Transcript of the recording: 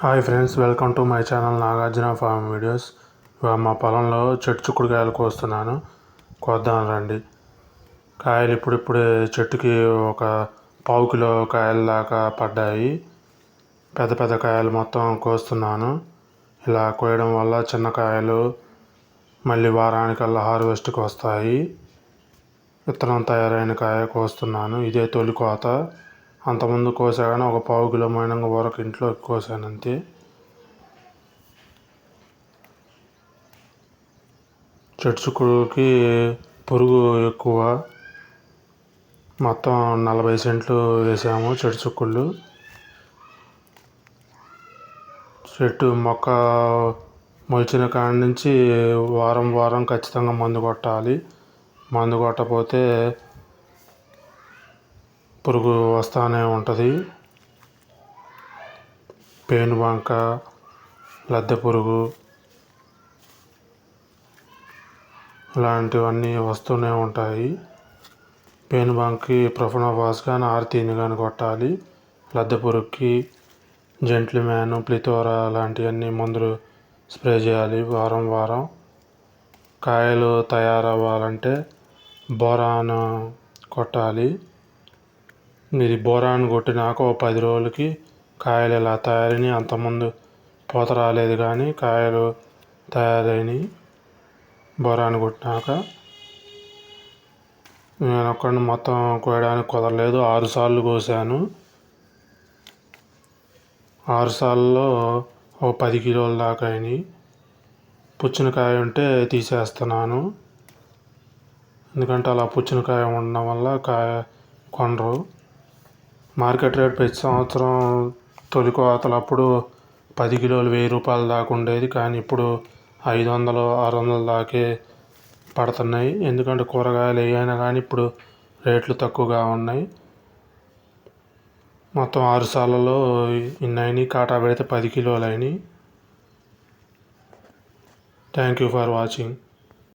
Hi friends welcome to my channel Nagarjuna farm videos. మా పొలంలో చెట్టు చిక్కుడుకాయలు కోస్తున్నాను కోద్దాం రండి. కాయలు ఇప్పుడిప్పుడే చెట్టుకి ఒక పావు కిలో కాయల దాకా పడ్డాయి. పెద్ద పెద్ద కాయలు మొత్తం కోస్తున్నాను. ఇలా కోయడం వల్ల చిన్న కాయలు మళ్ళీ వారానికల్లా హార్వెస్ట్కి వస్తాయి. విత్తనం తయారైన కాయ కోస్తున్నాను. ఇదే తొలి కోత. అంతకుముందు కోసాగానే ఒక పావు కిలో మైనంగ వరకు ఇంట్లో కోసాను అంతే చెట్టు పురుగు ఎక్కువ. మొత్తం నలభై సెంట్లు వేసాము చెట్టు చెట్టు మొక్క మొలిచిన కాడి నుంచి వారం వారం ఖచ్చితంగా మందు కొట్టాలి. మందు కొట్టకపోతే పురుగు వస్తూనే ఉంటుంది. పేనుబంక లద్దె పురుగు ఇలాంటివన్నీ వస్తూనే ఉంటాయి. పేనుబంకకి ప్రొఫనోఫాస్ కానీ ఆర్తీని కానీ కొట్టాలి. లద్దె పురుగుకి జెంట్లు మ్యాను ప్లితోరా లాంటివన్నీ మందులు స్ప్రే చేయాలి వారం వారం. కాయలు తయారవ్వాలంటే బోరాన్ కొట్టాలి. ఇది బోరాన్ కొట్టినాక ఓ పది రోజులకి కాయలు ఇలా తయారైనవి అంతకుముందు పూత రాలేదు కానీ కాయలు తయారైనవి బోరాన్ కొట్టినాక నేను ఒక్కడిని మొత్తం కోయడానికి కుదరలేదు. ఆరు సార్లు కోసాను. ఆరు ఓ పది కిలోల దాకా అయినాయి. పుచ్చినకాయ ఉంటే తీసేస్తున్నాను. ఎందుకంటే అలా పుచ్చినకాయ ఉండడం వల్ల కాయ కొనరు మార్కెట్ రేట్ ప్రతి సంవత్సరం తొలి కోతలప్పుడు పది కిలోలు వెయ్యి రూపాయల దాకా ఉండేది. కానీ ఇప్పుడు ఐదు వందలు ఆరు వందల దాకే పడుతున్నాయి. ఎందుకంటే కూరగాయలు ఏవైనా కానీ ఇప్పుడు రేట్లు తక్కువగా ఉన్నాయి. మొత్తం ఆరు సార్లలో ఇన్ని కాటా పెడితే పది కిలోలు అయినాయి. Thank you for watching